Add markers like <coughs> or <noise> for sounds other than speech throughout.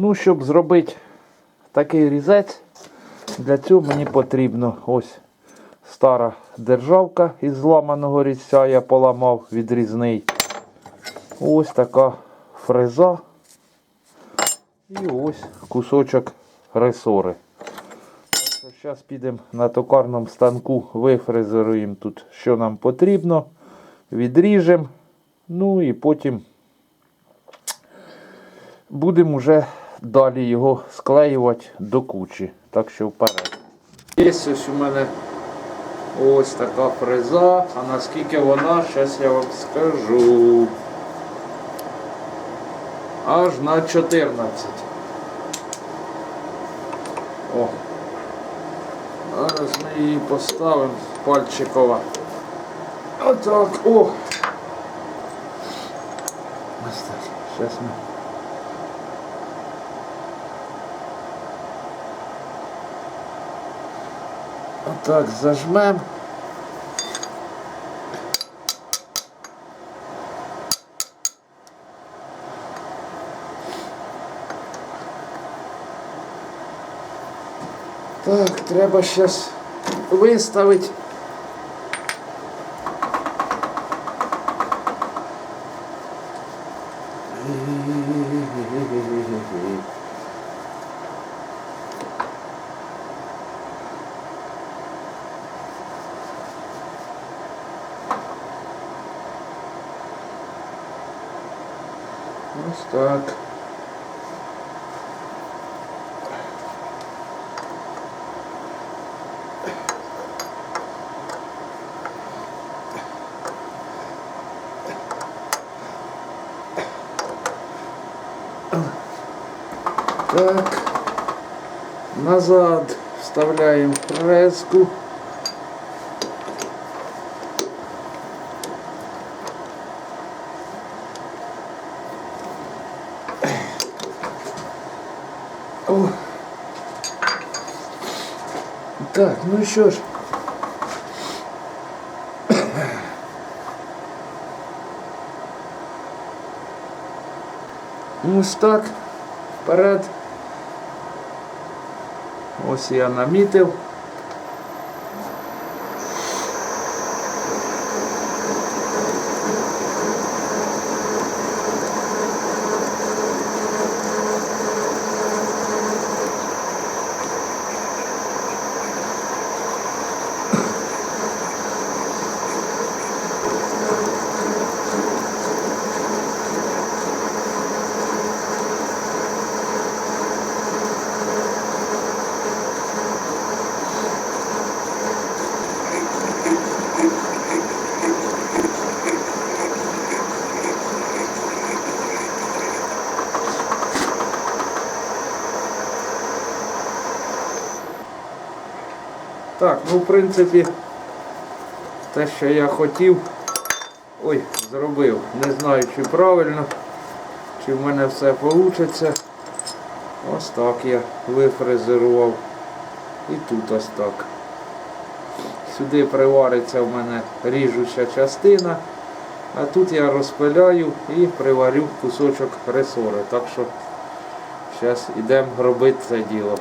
Ну, щоб зробити такий різець, для цього мені потрібно ось стара державка із зламаного різця я поламав відрізний. Ось така фреза. І ось кусочок ресори. Зараз підемо на токарному станку, вифрезеруємо тут, що нам потрібно, відріжемо. Ну і потім будемо вже далі його склеювати до кучі. Так що вперед. Є ось у мене ось така фреза. А наскільки вона, зараз я вам скажу. Аж на 14. О. Зараз ми її поставимо пальчикова. Отак, о! Зараз ми. Отак зажмем. Так, треба зараз виставити. Так. Назад вставляем фрезку. О. Так, ну що ж. Ось так. Вперед. Ось я намітив. Так, ну в принципі, те, що я хотів, ой, зробив. Не знаю, чи правильно, чи в мене все вийде. Ось так я вифрезерував. І тут ось так. Сюди привариться в мене ріжуча частина, а тут я розпиляю і приварю кусочок ресори. Так що зараз йдемо робити це діло.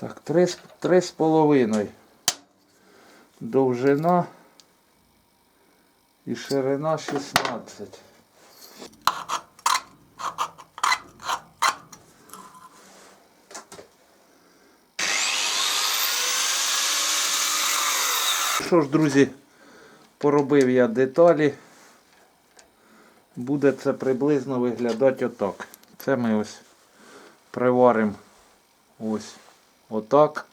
Так, три, три з половиною. Довжина і ширина 16. Що ж, друзі, поробив я деталі. Буде це приблизно виглядати отак. Це ми ось приваримо ось Отак.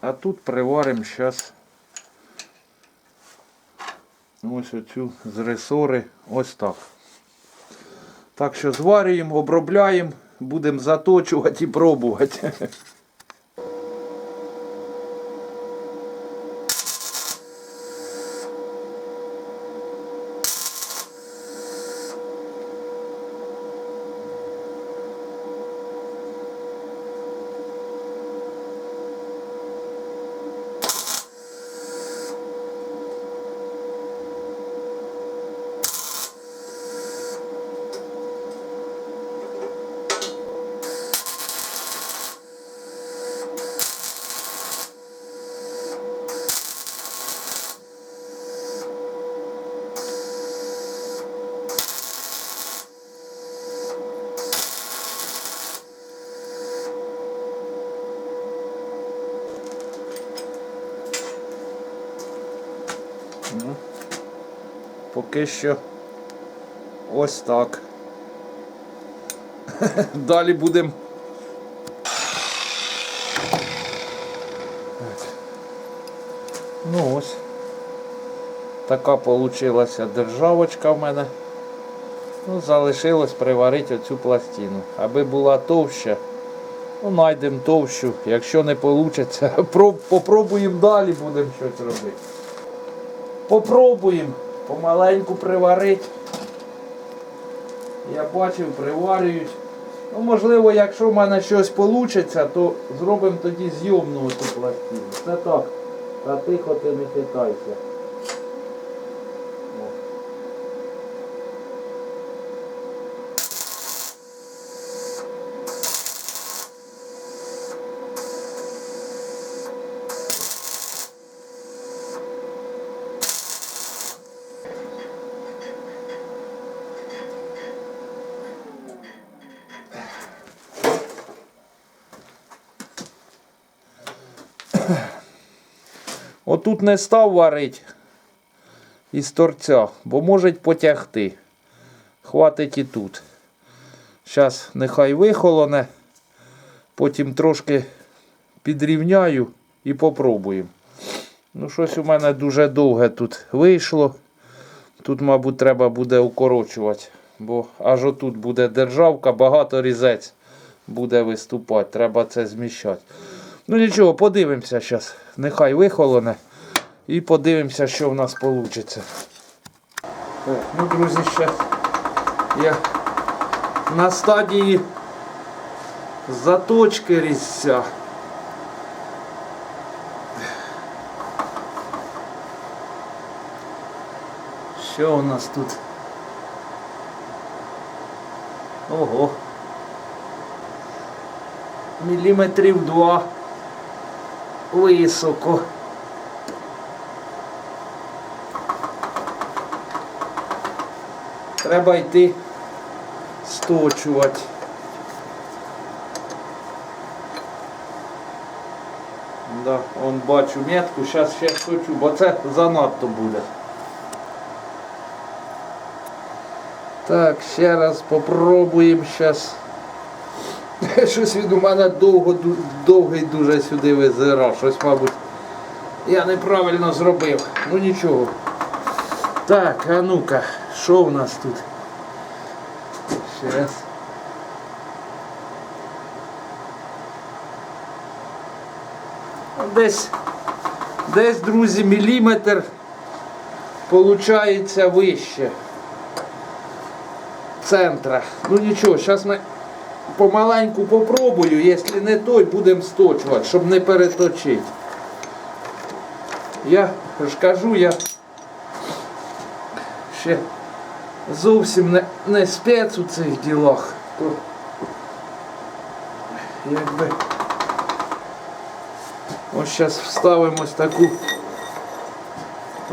А тут приваримо зараз ось оцю з ресори. Ось так. Так що зварюємо, обробляємо, будемо заточувати і пробувати. <laughs> Ну, Поки що ось так. <laughs> Далі будемо. Ну ось. Така получилася державочка в мене. Ну, залишилось приварити оцю пластину. Аби була товща, ну знайдемо товщу. Якщо не вийде, <laughs> попробуємо далі будемо щось робити. Попробуємо помаленьку приварити. Я бачив, приварюють. Ну, можливо, якщо в мене щось вийде, то зробимо тоді зйомну цю пластину. Це так. Та тихо ти не хитайся. Отут не став варити із торця, бо може потягти. Хватить і тут. Зараз нехай вихолоне, потім трошки підрівняю і попробуємо. Ну, щось у мене дуже довге тут вийшло. Тут, мабуть, треба буде укорочувати, бо аж отут буде державка, багато різець буде виступати. Треба це зміщати. Ну нічого, подивимося зараз. Нехай вихолоне. І подивимося, що в нас вийде. Так, Ну, друзі, ще я на стадії заточки різця. Що у нас тут? Ого. Міліметрів два високо. Треба йти сточувати. Да, он бачу метку, зараз ще сточу, бо це занадто буде. Так, ще раз попробуємо зараз. <laughs> Щось він у мене довго, довгий дуже сюди визирав. Щось, мабуть, я неправильно зробив. Ну нічого. Так, а ну-ка, що в нас тут? Щас. Десь, десь, друзі, міліметр получається вище центра. Ну нічого, зараз ми помаленьку попробую, якщо не той, будемо сточувати, щоб не переточити. Я ж кажу, я ще зовсім не, не спец у цих ділах. То якби ось зараз вставимо ось таку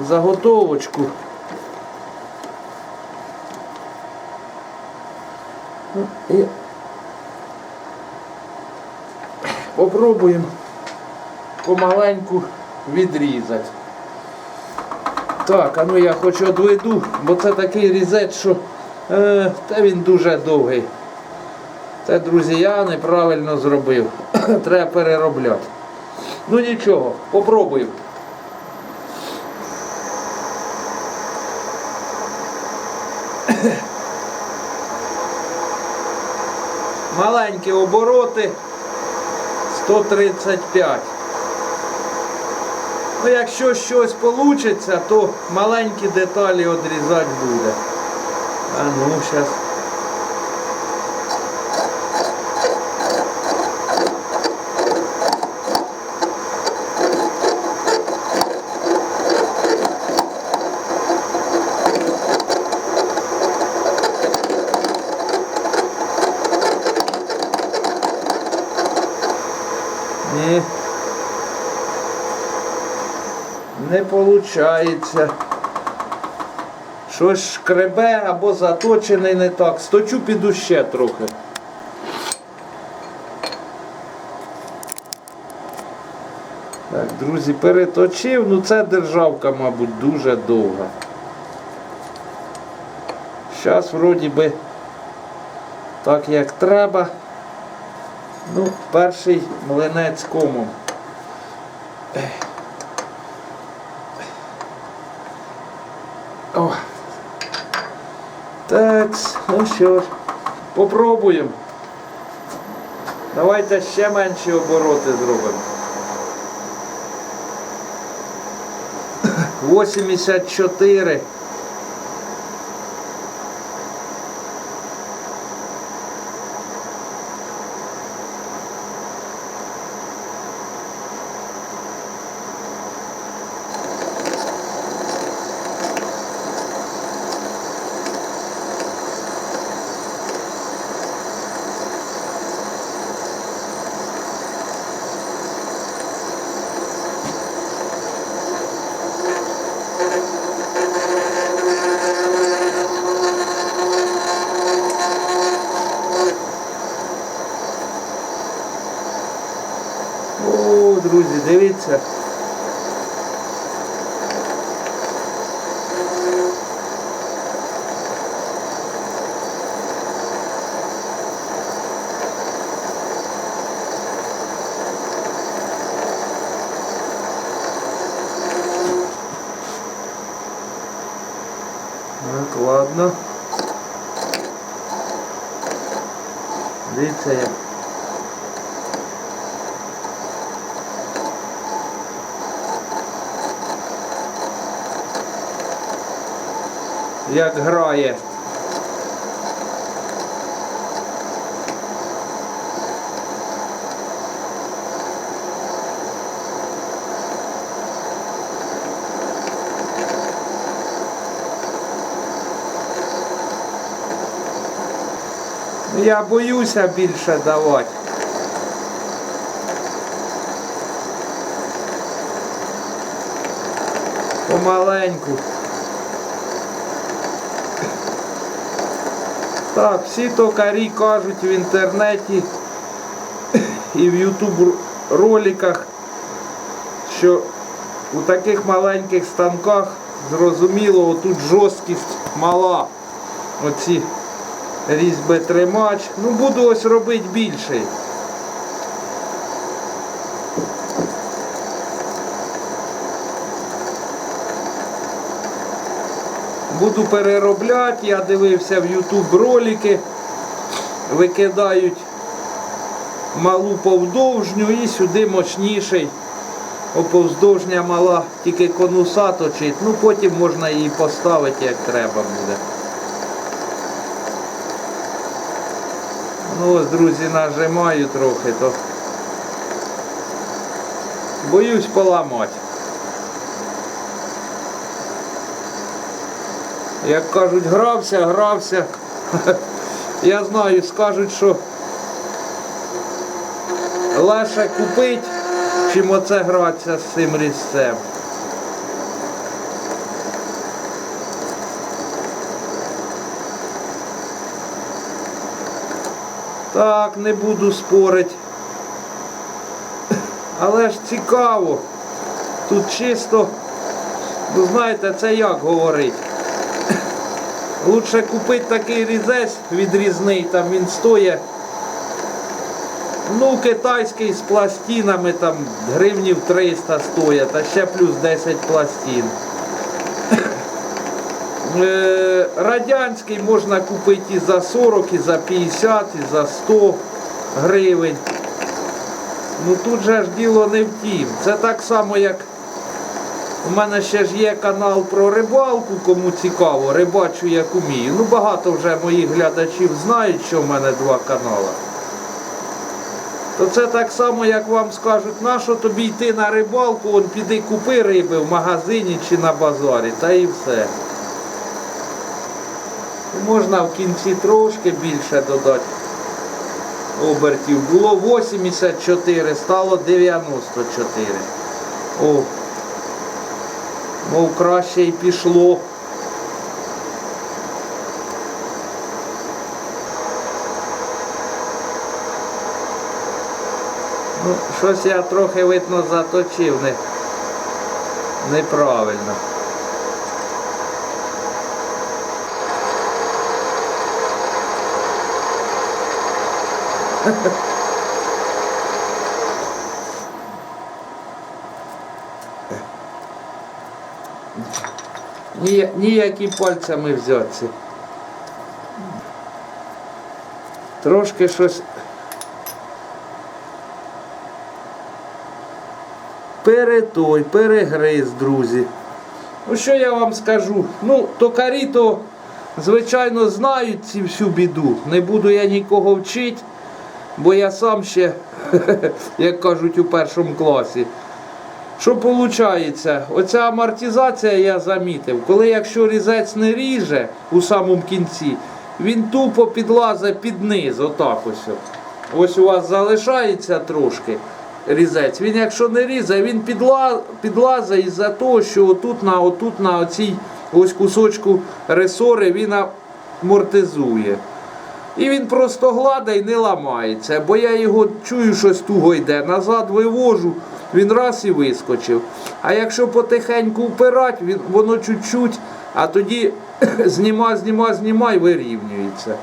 заготовочку. І попробуємо помаленьку відрізати. Так, а ну я хоч одведу, бо це такий різець, що е, та він дуже довгий. Це, друзі, я неправильно зробив. <clears throat> Треба переробляти. Ну нічого, попробую. <clears throat> Маленькі обороти 135. Ну, якщо щось вийде, то маленькі деталі відрізати буде. А ну, зараз. Ні. Не виходить. Щось шкребе або заточений не так. Сточу піду ще трохи. Так, друзі, переточив. Ну це державка, мабуть, дуже довга. Зараз вроді би так як треба. Ну, перший млинець комом. О. Так, ну що ж, попробуємо. Давайте ще менші обороти зробимо. 84. О, друзі, дивіться. Так, ладно. Дивіться як. Як грає. Я боюся більше давати. Помаленьку. Так, всі токарі кажуть в інтернеті і в ютуб роликах, що у таких маленьких станках зрозуміло, отут жорсткість мала. Оці різьби тримач. Ну буду ось робити більший. Буду переробляти, я дивився в YouTube ролики, викидають малу повдовжню і сюди мощніший. Оповздовжня мала тільки конуса точить, ну потім можна її поставити як треба буде. Ну ось, друзі, нажимаю трохи, то боюсь поламати. Як кажуть, грався, грався. Я знаю, скажуть, що легше купити, чим оце гратися з цим різцем. Так, не буду спорити. Але ж цікаво. Тут чисто, ну знаєте, це як говорить. Лучше купити такий різець відрізний, там він стоїть Ну, китайський з пластинами там гривнів 300 стоїть, а ще плюс 10 пластин. <coughs> Е, Радянський можна купити і за 40, і за 50, і за 100 гривень. Ну тут же ж діло не в тім. Це так само, як у мене ще ж є канал про рибалку, кому цікаво, рибачу як умію. Ну багато вже моїх глядачів знають, що в мене два канали. То це так само, як вам скажуть, нащо тобі йти на рибалку, он піди купи риби в магазині чи на базарі, та і все. Можна в кінці трошки більше додати обертів. Було 84, стало 94. О, мов краще й пішло. Ну, щось я трохи видно заточив не, неправильно. Ні, ніякі пальцями взяться. Трошки щось. Перетой, перегриз, друзі. Ну що я вам скажу? Ну, токарі то, звичайно, знають ці всю біду. Не буду я нікого вчити, бо я сам ще, <laughs> як кажуть, у першому класі. Що виходить? Оця амортизація я замітив, коли якщо різець не ріже у самому кінці, він тупо підлазить під низ, отак ось. Ось у вас залишається трошки різець. Він якщо не різає, він підла... підлазить із-за того, що отут на, отут на оцій ось кусочку ресори він амортизує. І він просто гладить і не ламається. Бо я його чую, щось туго йде. Назад вивожу, він раз і вискочив. А якщо потихеньку впирать, він, воно чуть-чуть, а тоді <clears throat> зніма, зніма, зніма і вирівнюється.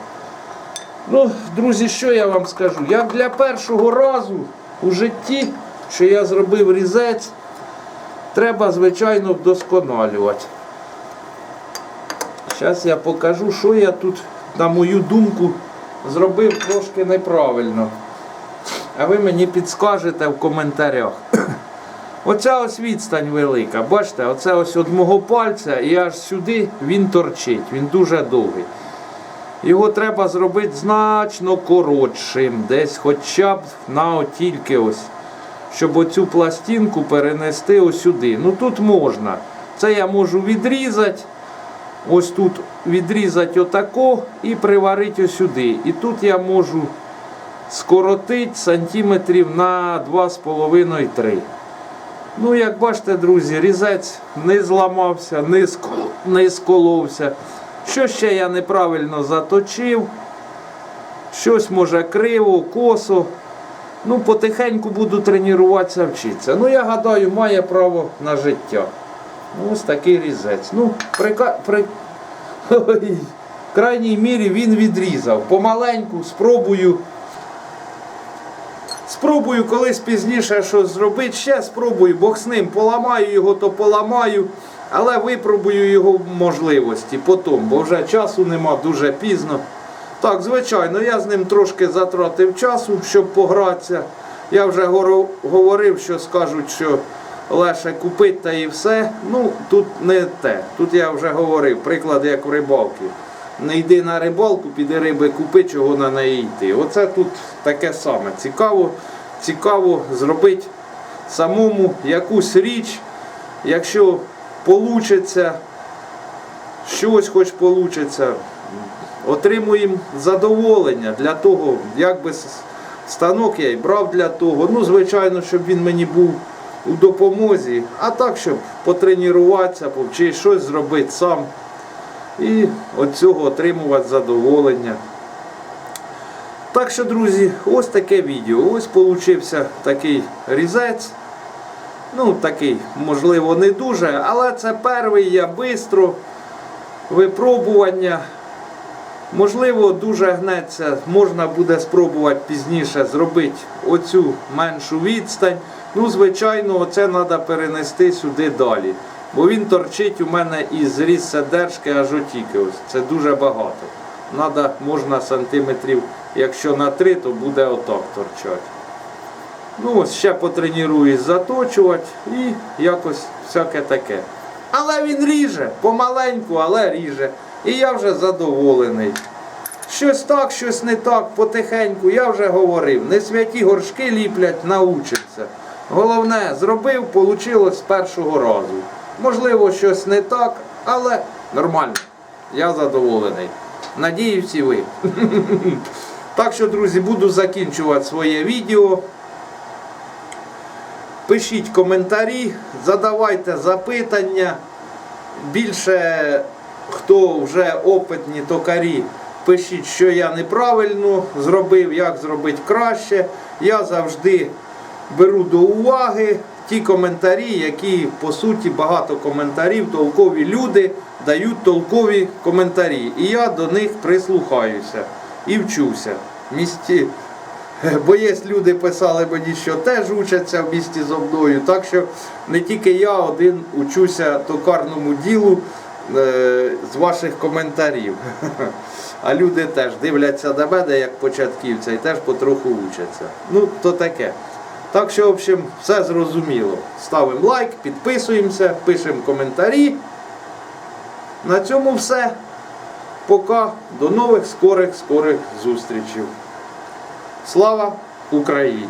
Ну, друзі, що я вам скажу? Як для першого разу у житті, що я зробив різець, треба, звичайно, вдосконалювати. Зараз я покажу, що я тут, на мою думку, зробив трошки неправильно. А ви мені підскажете в коментарях. <coughs> Оця ось відстань велика. Бачите, оце ось від мого пальця і аж сюди він торчить. Він дуже довгий. Його треба зробити значно коротшим, десь хоча б на от тільки ось, щоб оцю пластинку перенести ось сюди. Ну тут можна. Це я можу відрізати. Ось тут відрізати отако і приварити ось сюди. І тут я можу скоротити сантиметрів на 2,5-3. Ну, як бачите, друзі, різець не зламався, не сколовся. Що ще я неправильно заточив, щось може криво, косо. Ну, потихеньку буду тренуватися, вчитися. Ну, я гадаю, має право на життя. Ну, ось такий різець. Ну, при, при... <laughs> Ой, в крайній мірі він відрізав. Помаленьку спробую. Спробую колись пізніше щось зробити. Ще спробую, бог з ним поламаю його, то поламаю. Але випробую його можливості потім, бо вже часу нема дуже пізно. Так, звичайно, я з ним трошки затратив часу, щоб погратися. Я вже говорив, що скажуть, що лише купити та і все. Ну, тут не те. Тут я вже говорив, приклад як в рибалки. Не йди на рибалку, піди риби купи, чого на неї йти. Оце тут таке саме. Цікаво, цікаво зробити самому якусь річ, якщо вийде, щось хоч вийде, отримуємо задоволення для того, як би станок я й брав для того. Ну, звичайно, щоб він мені був у допомозі, а так, щоб потренуватися, повчити щось зробити сам. І від цього отримувати задоволення. Так що, друзі, ось таке відео. Ось получився такий різець. Ну, такий, можливо, не дуже, але це перший я швидко випробування. Можливо, дуже гнеться, можна буде спробувати пізніше зробити оцю меншу відстань. Ну, звичайно, це треба перенести сюди далі. Бо він торчить у мене із зрізся держки аж отіки. Це дуже багато. Надо, можна сантиметрів, якщо на 3, то буде отак торчати. Ну, ще потренуюсь заточувати і якось всяке таке. Але він ріже, помаленьку, але ріже. І я вже задоволений. Щось так, щось не так, потихеньку, я вже говорив. Не святі горшки ліплять, научиться. Головне, зробив, вийшло з першого разу. Можливо, щось не так, але нормально. Я задоволений. Надіюсь, і ви. <laughs> Так що, друзі, буду закінчувати своє відео. Пишіть коментарі, задавайте запитання. Більше хто вже опитні токарі, пишіть, що я неправильно зробив, як зробити краще. Я завжди беру до уваги ті коментарі, які по суті багато коментарів, толкові люди дають толкові коментарі. І я до них прислухаюся і вчуся. Місті Бо є люди писали мені, що теж учаться в місті зо мною. Так що не тільки я один учуся токарному ділу е, з ваших коментарів. <laughs> А люди теж дивляться на мене як початківця і теж потроху учаться. Ну, то таке. Так що, в общем, все зрозуміло. Ставимо лайк, підписуємося, пишемо коментарі. На цьому все. Пока. До нових скорих скорих зустрічей. Слава Україні!